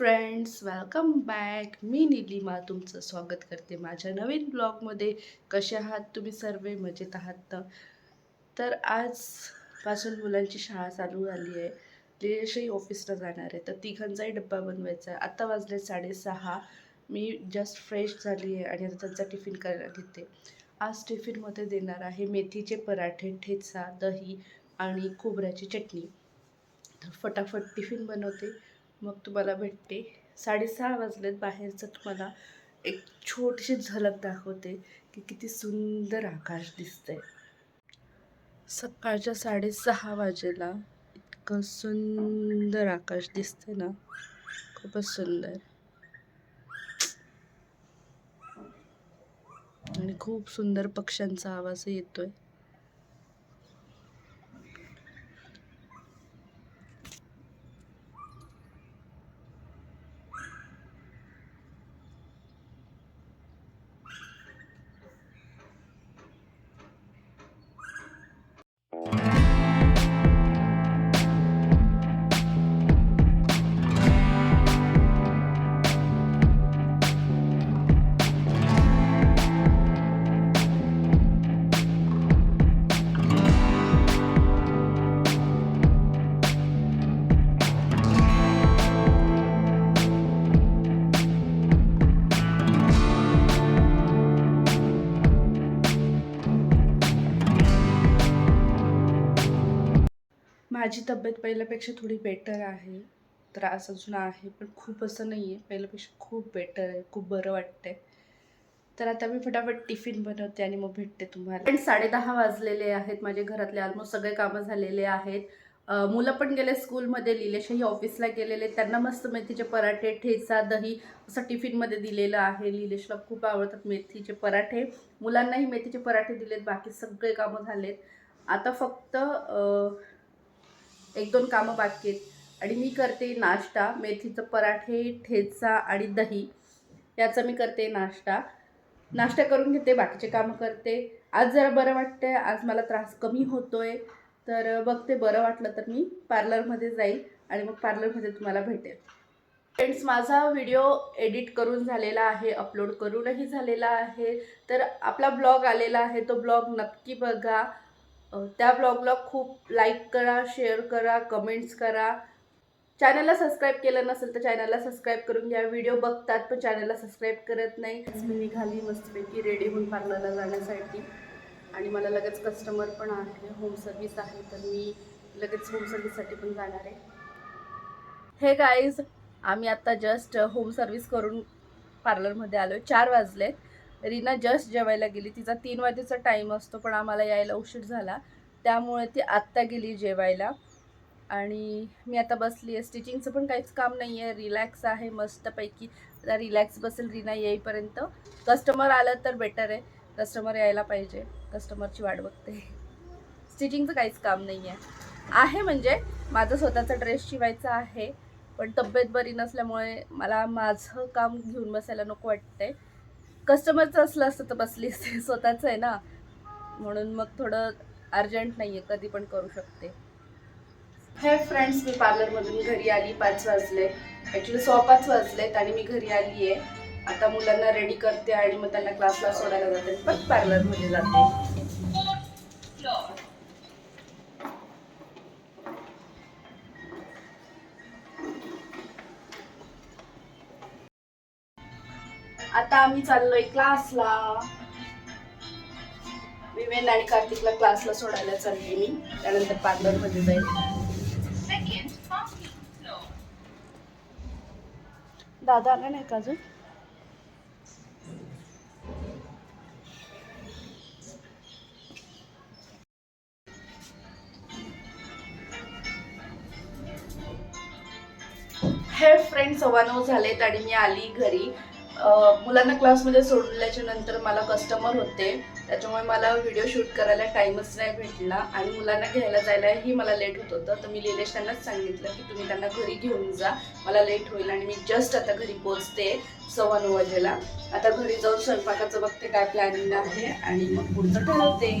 Friends welcome back मी निलिमा तुमचं स्वागत करते माझ्या नवीन ब्लॉगमध्ये कसे आहात तुम्ही सर्व? मजेत आहात तर तर आजपासून मुलांची शाळा चालू झाली आहे. लिलेशही ऑफिसला जाणार आहे. तर तिघांचाही डब्बा बनवायचा आहे. आत्ता वाजले साडेसहा. मी जस्ट फ्रेश झाली आहे आणि आता त्यांचा टिफिन करायला घेते आज टिफिनमध्ये देणार आहे मेथीचे पराठे ठेचा दही आणि खोबऱ्याची चटणी. तर फटाफट टिफिन बनवते. मग तुम्हाला भेटते. साडेसहा वाजलेत बाहेरचं तुम्हाला एक छोटीशी झलक दाखवते की किती सुंदर आकाश दिसतंय. सकाळच्या साडेसहा वाजेला इतकं सुंदर आकाश दिसतंय ना. खूपच सुंदर. आणि खूप सुंदर पक्ष्यांचा आवाज येतोय. माझी तब्येत पहिल्यापेक्षा थोडी बेटर आहे. त्रास अजून आहे पण खूप असं नाही आहे पहिल्यापेक्षा खूप बेटर आहे खूप बरं वाटतंय. तर आता मी फटाफट टिफिन बनवते आणि मग भेटते तुम्हाला. पण साडेदहा वाजलेले आहेत माझे घरातले ऑलमोस्ट सगळे कामं झालेले आहेत. मुलं पण गेले स्कूलमध्ये लिलेशही ऑफिसला गेलेले त्यांना मस्त मेथीचे पराठे ठेचा दही असं टिफिनमध्ये दिलेलं आहे. लिलेशला खूप आवडतात मेथीचे पराठे. मुलांनाही मेथीचे पराठे दिलेत बाकी सगळे कामं झालेत. आता फक्त एक दोन कामं बाकी आहेत. आणि मी करते नाश्ता मेथीचं पराठे ठेचा आणि दही. याचा मी करते नाश्ता. नाश्ता करून घेते बाकीचे कामं करते. आज जरा बरं वाटतंय आज मला त्रास कमी होतो आहे तर बघते बरं वाटलं तर मी पार्लरमध्ये जाईल आणि मग पार्लरमध्ये तुम्हाला भेटेल. फ्रेंड्स माझा व्हिडिओ एडिट करून झालेला आहे अपलोड करूनही झालेला आहे. तर आपला ब्लॉग आलेला आहे तो ब्लॉग नक्की बघा. त्या ब्लॉगला खूप लाईक करा शेअर करा कमेंट्स करा. चॅनलला सबस्क्राईब केलं नसेल तर चॅनलला सबस्क्राईब करून घ्या. व्हिडिओ बघतात पण चॅनलला सबस्क्राईब करत नाही. मी निघाली मस्तपैकी रेडी होऊन पार्लरला जाण्यासाठी. आणि मला लगेच कस्टमर पण आहे होम सर्विस आहे तर मी लगेच होम सर्विससाठी पण जाणार आहे. हे गाईज आम्ही आता जस्ट होम सर्विस करून पार्लरमध्ये आलो आहे चार वाजले रीना जस्ट जेवायला गेली. तिचा तीन वाजेचा टाईम असतो पण आम्हाला यायला उशीर झाला. त्यामुळे ती आत्ता गेली जेवायला. आणि मी आता बसली आहे स्टिचिंगचं पण काहीच काम नाही आहे रिलॅक्स आहे मस्तपैकी. आता रिलॅक्स बसेल रीना येईपर्यंत. कस्टमर आलं तर बेटर आहे. कस्टमर यायला पाहिजे. कस्टमरची वाट बघते. स्टिचिंगचं काहीच काम नाही आहे आहे म्हणजे माझं स्वतःचा ड्रेस शिवायचा आहे. पण तब्येत बरी नसल्यामुळे मला माझं काम घेऊन बसायला नको वाटतंय. कस्टमरचं असलं असतं तर बसली असते. स्वतःचं आहे ना. म्हणून मग थोडं अर्जंट नाही आहे कधी पण करू शकते. हे फ्रेंड्स मी पार्लरमधून घरी आली. पाच वाजले. ॲक्च्युली सव्वा पाच वाजलेत आणि मी घरी आली आहे आता मुलांना रेडी करते आणि मग त्यांना क्लासला सोडायला जाते. पण पार्लरमध्ये जाते. आता आम्ही चाललोय क्लासला. विवेन आणि कार्तिकला क्लासला सोडायला चालली मी. त्यानंतर पार्लरमध्ये जाईल. दादा आला नाही का अजून? हे फ्रेंड सव्वा नऊ झालेत आणि मी आली घरी. मुलांना क्लासमध्ये सोडल्याच्या नंतर मला कस्टमर होते. त्याच्यामुळे मला व्हिडिओ शूट करायला टाईमच नाही भेटला आणि मुलांना घ्यायला जायलाही मला लेट होत होतं. तर मी लिलेश त्यांनाच सांगितलं की तुम्ही त्यांना घरी घेऊन जा. मला लेट होईल आणि मी जस्ट आता घरी पोचते सव्वा नऊ वाजेला. आता घरी जाऊन स्वयंपाकाचं बघते काय प्लॅनिंग आहे आणि मग पुढचं ठरवते.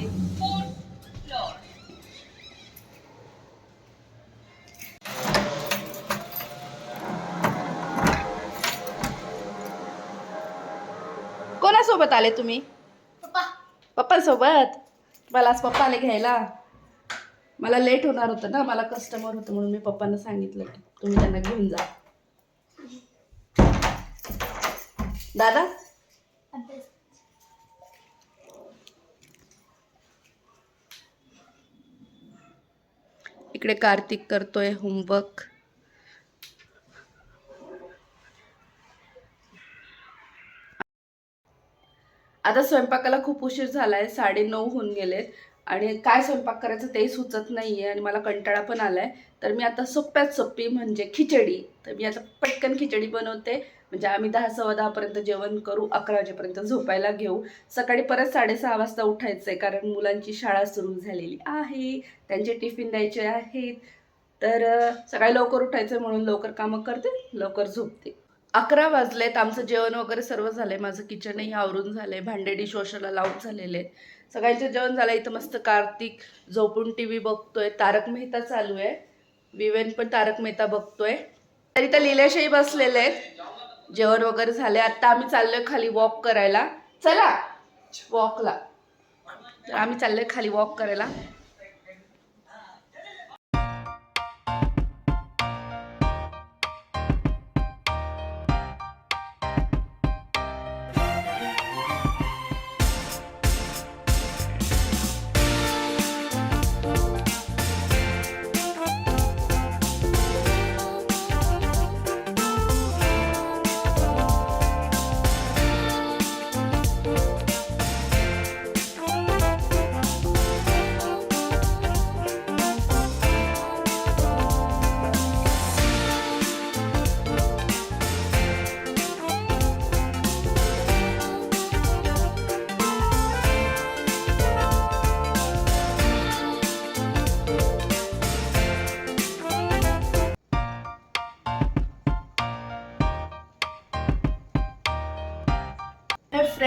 कोणासोबत आले तुम्ही? पप्पांसोबत? मला आज पप्पा आले घ्यायला. मला लेट होणार होतं ना मला कस्टमर होतं म्हणून मी पप्पांना सांगितलं की तुम्ही त्यांना घेऊन जा. दादा? इकडे कार्तिक करतोय होमवर्क आता स्वयंपाकाला खूप उशीर झालाय साडे नऊ होऊन गेलेत. आणि काय स्वयंपाक करायचं तेही सुचत नाही आहे आणि मला कंटाळा पण आला आहे तर मी आता सोप्यात सोपी म्हणजे खिचडी. तर मी आता पटकन खिचडी बनवते. म्हणजे आम्ही दहा सव्वा दहापर्यंत जेवण करू अकरा वाजेपर्यंत झोपायला घेऊ. सकाळी परत साडेसहा वाजता उठायचं आहे कारण मुलांची शाळा सुरू झालेली आहे. त्यांचे टिफिन द्यायचे आहेत. तर सकाळी लवकर उठायचं म्हणून लवकर कामं करते लवकर झोपते. अकरा वाजलेत. आमचं जेवण वगैरे सर्व झालंय. माझं किचनही आवरून झालंय. भांडे डिशवॉशरला लावून झालेले. आहेत सगळ्यांचं जेवण झालं इथं मस्त कार्तिक झोपून टी व्ही बघतोय. तारक मेहता चालू आहे. विवेन पण तारक मेहता बघतोय. तर इथं लिलेशाही बसलेले आहेत. जेवण वगैरे झाले आता आम्ही चाललोय खाली वॉक करायला. चला. वॉकला तर आम्ही चाललोय खाली वॉक करायला.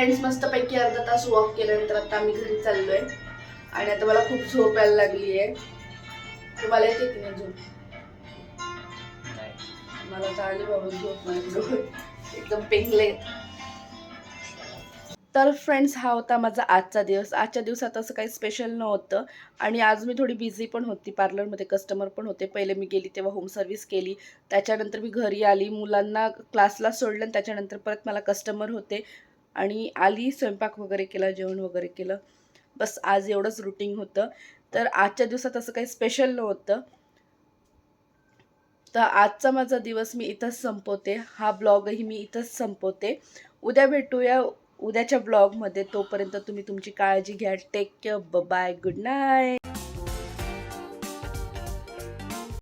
फ्रेंड्स मस्तपैकी अर्धा तास वॉक केल्यानंतर आता आम्ही घरी चाललोय. आणि आता मला खूप झोप यायला लागली आहे तुम्हाला येते की नाही झोप? मला तर बाबा झोप माझे एकदम पेंगले. तर फ्रेंड्स हा होता माझा आजचा दिवस. आजच्या दिवसात असं काही स्पेशल नव्हतं. आणि आज मी थोडी बिझी पण होती. पार्लरमध्ये कस्टमर पण होते. पहिले मी गेली तेव्हा होम सर्व्हिस केली. त्याच्यानंतर मी घरी आली. मुलांना क्लासला सोडलं आणि त्याच्यानंतर परत मला कस्टमर होते. आणि आली स्वयंपाक वगैरे केला जेवण वगैरे केलं. बस आज एवढंच रुटीन होतं. तर आजच्या दिवसात असं काही स्पेशल नव्हतं. तर आजचा माझा दिवस मी इथंच संपवते. हा ब्लॉगही मी इथंच संपवते. उद्या भेटूया. उद्याच्या ब्लॉगमध्ये तोपर्यंत तुम्ही तुमची काळजी घ्या. Take care bye good night